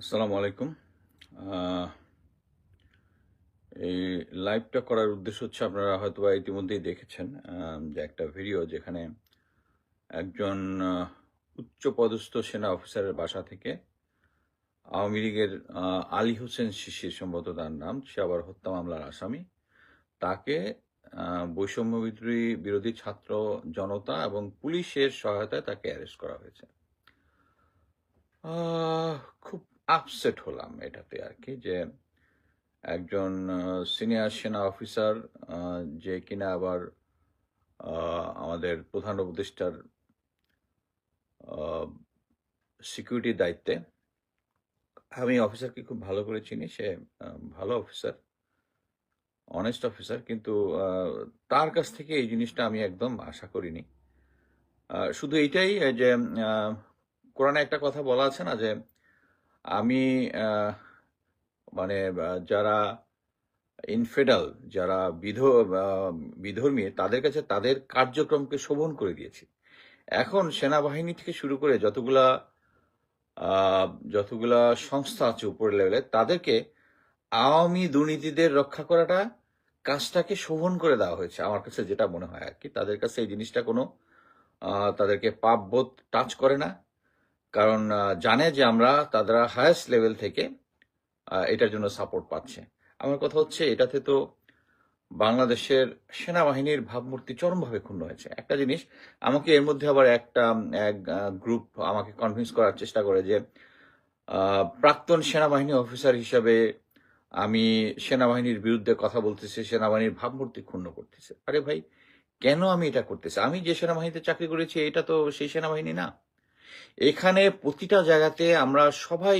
আসসালামু আলাইকুম। এই লাইভটা করার উদ্দেশ্য হচ্ছে আপনারা হয়তো বা ইতিমধ্যেই দেখেছেন যে একটা ভিডিও যেখানে একজন আহ, উচ্চপদস্থ সেনা অফিসারের বাসা থেকে আওয়ামী লীগের আলী হোসেন শিশির সম্ভবত তার নাম সে আবার হত্যা মামলার আসামি। তাকে বৈষম্য বিদ্রোহী বিরোধী ছাত্র জনতা এবং পুলিশের সহায়তায় তাকে অ্যারেস্ট করা হয়েছে। খুব আপসেট হলাম এটাতে আর কি যে একজন সিনিয়র সেনা অফিসার যে কিনা আবার আমাদের প্রধান উপদেষ্টার সিকিউরিটির দায়িত্বে। আমি অফিসারকে খুব ভালো করে চিনি, সে ভালো অফিসার অনেস্ট অফিসার কিন্তু তার কাছ থেকে এই জিনিসটা আমি একদম আশা করিনি। শুধু এইটাই যে কোরআনে একটা কথা বলা আছে না যে আমি মানে যারা ইনফেডাল যারা বিধ বিধর্মী, তাদের কাছে তাদের কার্যক্রমকে শোভন করে দিয়েছি। এখন সেনাবাহিনী থেকে শুরু করে যতগুলা যতগুলা সংস্থা আছে উপরের লেভেলে তাদেরকে আওয়ামী দুর্নীতিদের রক্ষা করাটা কাজটাকে শোভন করে দেওয়া হয়েছে। আমার কাছে যেটা মনে হয় আর কি, তাদের কাছে এই জিনিসটা কোনো তাদেরকে পাপ বোধ টাচ করে না। কারণ জানে যে আমরা তাদের হায়েস্ট লেভেল থেকে এটার জন্য সাপোর্ট পাচ্ছে। আমার কথা হচ্ছে, এটাতে তো বাংলাদেশের সেনাবাহিনীর ভাবমূর্তি চরমভাবে ক্ষুণ্ণ হয়েছে। একটা জিনিস, আমাকে এর মধ্যে আবার একটা, এক গ্রুপ আমাকে কনভিন্স করার চেষ্টা করে যে প্রাক্তন সেনাবাহিনী অফিসার হিসাবে আমি সেনাবাহিনীর বিরুদ্ধে কথা বলতেছি, সেনাবাহিনীর ভাবমূর্তি ক্ষুণ্ণ করতেছে। আরে ভাই, কেন আমি এটা করতেছি? আমি যে সেনাবাহিনীতে চাকরি করেছি, এটা তো সেই সেনাবাহিনী না। এখানে প্রতিটা জায়গাতে আমরা সবাই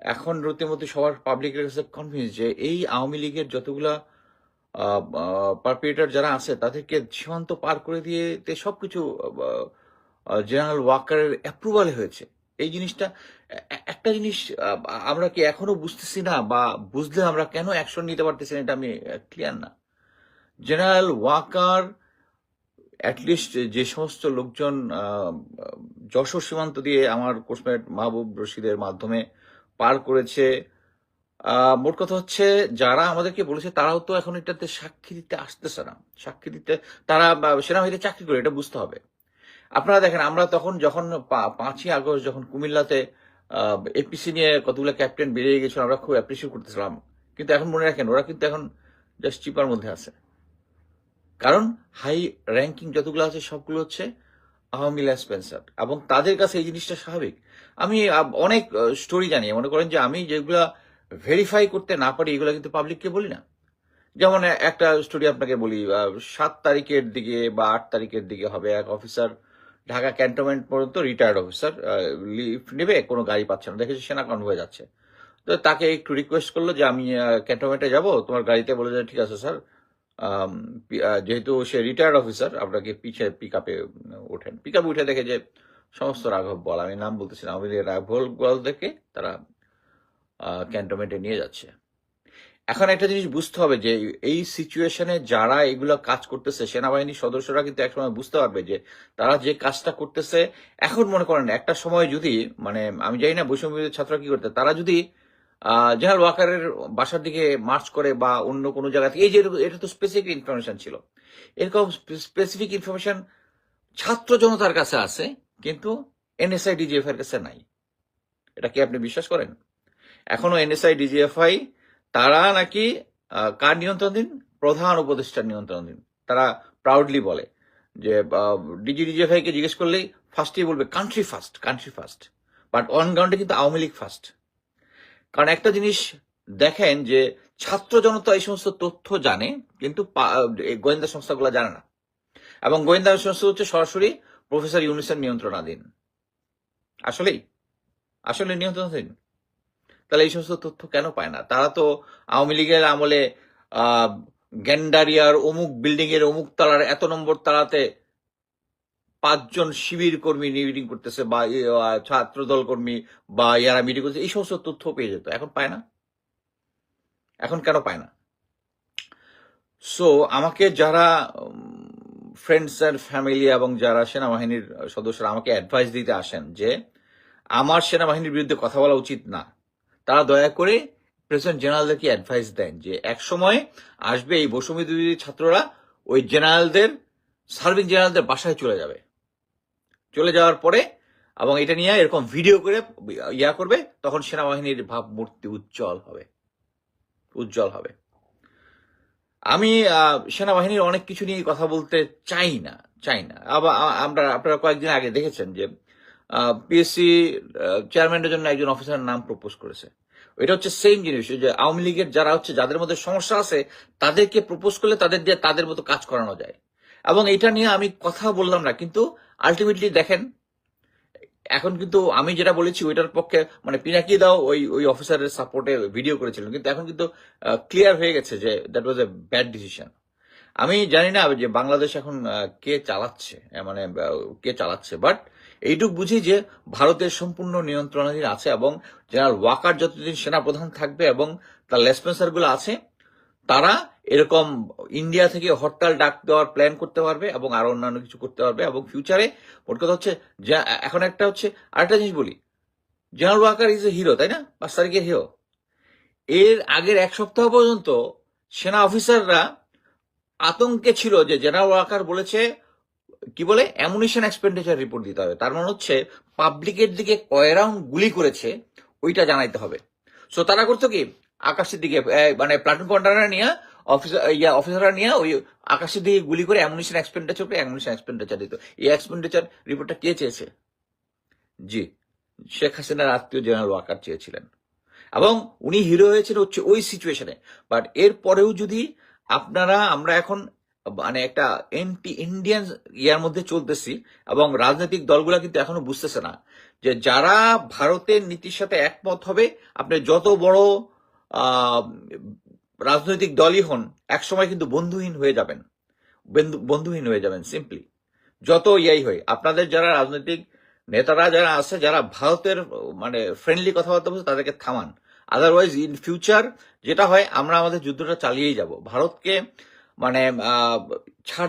এখন রীতিমতো সবার পাবলিকের কাছে কনভিন্স যে এই আওয়ামী লীগের যতগুলা পারপিয়েটার যারা আছে, তাদেরকে সীমান্ত পার করে দিয়ে সবকিছু জেনারেল ওয়াকারের অ্যাপ্রুভালে হয়েছে। এই জিনিসটা একটা জিনিস আমরা কি এখনও বুঝতেছি না বা বুঝলে আমরা কেন অ্যাকশন নিতে পারতেছি না এটা আমি ক্লিয়ার না। জেনারেল ওয়াকার অ্যাটলিস্ট যে সমস্ত লোকজন যশোর সীমান্ত দিয়ে আমার কোর্সমেট মাহবুব রশিদের মাধ্যমে পার করেছে। মোট কথা হচ্ছে যারা আমাদেরকে বলেছে তারাও তো এখন এটাতে সাক্ষী দিতে আসতেছে না। সাক্ষী দিতে, তারা সেনাবাহিনীতে চাকরি করে, এটা বুঝতে হবে। আপনারা দেখেন, আমরা তখন যখন পাঁচই আগস্ট যখন কুমিল্লাতে এপিসি নিয়ে কতগুলো ক্যাপ্টেন বেরিয়ে গেছিল, আমরা খুব অ্যাপ্রিসিয়েট করতেছিলাম। কিন্তু এখন মনে রাখেন, ওরা কিন্তু এখন জাস্ট চিপার মধ্যে আছে। কারণ হাই র্যাঙ্কিং যতগুলো আছে, সবগুলো হচ্ছে আওয়ামী স্পেন্সার এবং তাদের কাছে এই জিনিসটা স্বাভাবিক। আমি অনেক স্টোরি জানি। মনে করেন যে আমি যেগুলা ভেরিফাই করতে না পারি, এগুলো কিন্তু পাবলিককে বলি না। যেমন একটা স্টোরি আপনাকে বলি সাত তারিখের দিকে বা আট তারিখের দিকে হবে এক অফিসার ঢাকা ক্যান্টনমেন্ট পর্যন্ত রিটায়ার্ড অফিসার লিফট নেবে, কোনো গাড়ি পাচ্ছে না। দেখেছি সেনা কনভয়ে যাচ্ছে। তো তাকে একটু রিকোয়েস্ট করল যে আমি ক্যান্টনমেন্টে যাব, তোমার গাড়িতে বলে যে ঠিক আছে স্যার যেহেতু সে রিটায়ার্ড অফিসার আপনাকে পিছে পিক আপে ওঠেন। পিক আপে উঠে দেখে যে সমস্ত রাঘব বল, আমি নাম বলতেছি না আমি রাঘব বল দেখে তারা ক্যান্টনমেন্টে নিয়ে যাচ্ছে। এখন একটা জিনিস বুঝতে হবে যে, এই সিচুয়েশনে যারা এগুলো কাজ করতেছে, সেনাবাহিনীর সদস্যরা কিন্তু একসময় বুঝতে পারবে যে, তারা যে কাজটা করতেছে, এখন মনে করেন একটা সময় যদি মানে আমি জানি না বৈষম্য ছাত্ররা কি করতে, তারা যদি জেনারেল ওয়াকারের বাসার দিকে মার্চ করে বা অন্য কোনো জায়গা থেকে এই যে এটা তো স্পেসিফিক ইনফরমেশন ছিল। এরকম স্পেসিফিক ইনফরমেশন ছাত্র জনতার কাছে আছে, কিন্তু এনএসআই ডিজিএফ এর কাছে নাই। এটা কি আপনি বিশ্বাস করেন? এখনও এনএসআই ডিজিএফআই তারা নাকি কার নিয়ন্ত্রণাধীন? প্রধান উপদেষ্টার নিয়ন্ত্রণাধীন। তারা প্রাউডলি বলে যে ডিজি ডিজিএফআই কে জিজ্ঞেস করলেই ফার্স্টেই বলবে country first country first but on গ্রাউন্ডে কিন্তু আওয়ামী লীগ ফার্স্ট কারণ একটা জিনিস দেখেন যে ছাত্র জনতা এই সমস্ত তথ্য জানে কিন্তু গোয়েন্দা সংস্থাগুলো জানে না। এবং গোয়েন্দা সংস্থা হচ্ছে সরাসরি প্রফেসর ইউনুসের নিয়ন্ত্রণাধীন। আসলেই আসলে নিয়ন্ত্রণাধীন। তাহলে এই সমস্ত তথ্য কেন পায় না? তারা তো আওয়ামী লীগের আমলে আহ, গ্যান্ডারিয়ার অমুক বিল্ডিং এর অমুক তালার এত নম্বর তালাতে পাঁচজন শিবির কর্মী মিটিং করতেছে বা এ, আহ, ছাত্রদল কর্মী বা ইয়ারা মিটিং করছে এই সমস্ত তথ্য পেয়ে যেত এখন পায় না। এখন কেন পায় না? সো আমাকে যারা ফ্রেন্ডস অ্যান্ড ফ্যামিলি এবং যারা সেনাবাহিনীর সদস্যরা আমাকে অ্যাডভাইস দিতে আসেন যে আমার সেনাবাহিনীর বিরুদ্ধে কথা বলা উচিত না। তারা দয়া করে প্রেসিডেন্ট জেনারেলদেরকে অ্যাডভাইস দেন যে এক সময় আসবে এই বসুমি ছাত্ররা ওই জেনারেলদের সার্ভিং জেনারেলদের বাসায় চলে যাবে। চলে যাওয়ার পরে, এবং এটা নিয়ে এরকম ভিডিও করে, ইয়া করবে, তখন সেনাবাহিনীর ভাবমূর্তি উজ্জ্বল হবে। উজ্জ্বল হবে। আমি সেনাবাহিনীর অনেক কিছু নিয়ে কথা বলতে চাই না চাই না। আবার আমরা, আপনারা কয়েকদিন আগে দেখেছেন যে পিএসসি চেয়ারম্যানের জন্য একজন অফিসারের নাম প্রপোজ করেছে। এটা হচ্ছে সেম জিনিস, যে আওয়ামী লীগের যারা হচ্ছে, যাদের মধ্যে সমস্যা আছে, তাদেরকে প্রপোজ করলে তাদের দিয়ে তাদের মতো কাজ করানো যায়। এবং এটা নিয়ে আমি কথা বললাম না, কিন্তু আলটিমেটলি দেখেন, এখন কিন্তু আমি যেটা বলেছি ওইটার পক্ষে মানে পিনাকি দাও ওই ওই অফিসারের সাপোর্টে ভিডিও করেছিলেন, কিন্তু এখন কিন্তু ক্লিয়ার হয়ে গেছে যে that was a bad decision আমি জানি না যে বাংলাদেশ এখন কে চালাচ্ছে মানে কে চালাচ্ছে বাট এইটুক বুঝি যে ভারতের সম্পূর্ণ নিয়ন্ত্রণাধীন আছে এবং জেনারেল ওয়াকার যতদিন সেনাপ্রধান থাকবে এবং তার লেসপেন্সারগুলো আছে তারা এরকম ইন্ডিয়া থেকে হরতাল ডাক দেওয়ার প্ল্যান করতে পারবে এবং আরও অন্যান্য কিছু করতে পারবে এবং ফিউচারে মোট কথা হচ্ছে যে, এখন একটা হচ্ছে আরেকটা জিনিস বলি। General Waker is a hero তাই না? পাঁচ তারিখের হিরো এর আগের এক সপ্তাহ পর্যন্ত সেনা অফিসাররা আতঙ্কে ছিল যে জেনারেল ওয়াকার বলেছে, কি বলে? অ্যামুনিশন এক্সপেন্ডিচার রিপোর্ট দিতে হবে। তার মানে হচ্ছে পাবলিকের দিকে কয় রাউন্ড গুলি করেছে, ওইটা জানাইতে হবে। সো তারা করতো কি? আকাশের দিকে মানে প্লাটুন কমান্ডাররা নিয়ে অফিসার ইয়া, অফিসাররা নিয়ে ওই আকাশের দিকে গুলি করে অ্যামুনিশন এক্সপেন্ডিচার করে অ্যামুনিশন এক্সপেন্ডিচার দিত। এই এক্সপেন্ডিচার রিপোর্টটা কে চেয়েছে? জি, শেখ হাসিনার আত্মীয় জেনারেল ওয়াকার চেয়েছিলেন। এবং উনি হিরো হয়েছেন হচ্ছে ওই সিচুয়েশনে বাট এর পরেও যদি আপনারা, আমরা এখন মানে একটা এন্টি ইন্ডিয়ান ইয়ার মধ্যে চলতেছি এবং রাজনৈতিক দলগুলা কিন্তু এখনও বুঝতেছে না যে যারা ভারতের নীতির সাথে একমত হবে, আপনি যত বড় রাজনৈতিক দলই হন, একসময় কিন্তু বন্ধুহীন হয়ে যাবেন। বন্ধু- বন্ধুহীন হয়ে যাবেন সিম্পলি যত ইয়াই হয় আপনাদের যারা রাজনৈতিক নেতারা যারা আছে, যারা ভারতের মানে ফ্রেন্ডলি কথাবার্তা বলছে, তাদেরকে থামান। আদারওয়াইজ ইন ফিউচার যেটা হয়, আমরা আমাদের যুদ্ধটা চালিয়েই যাব। ভারতকে মানে ছাড়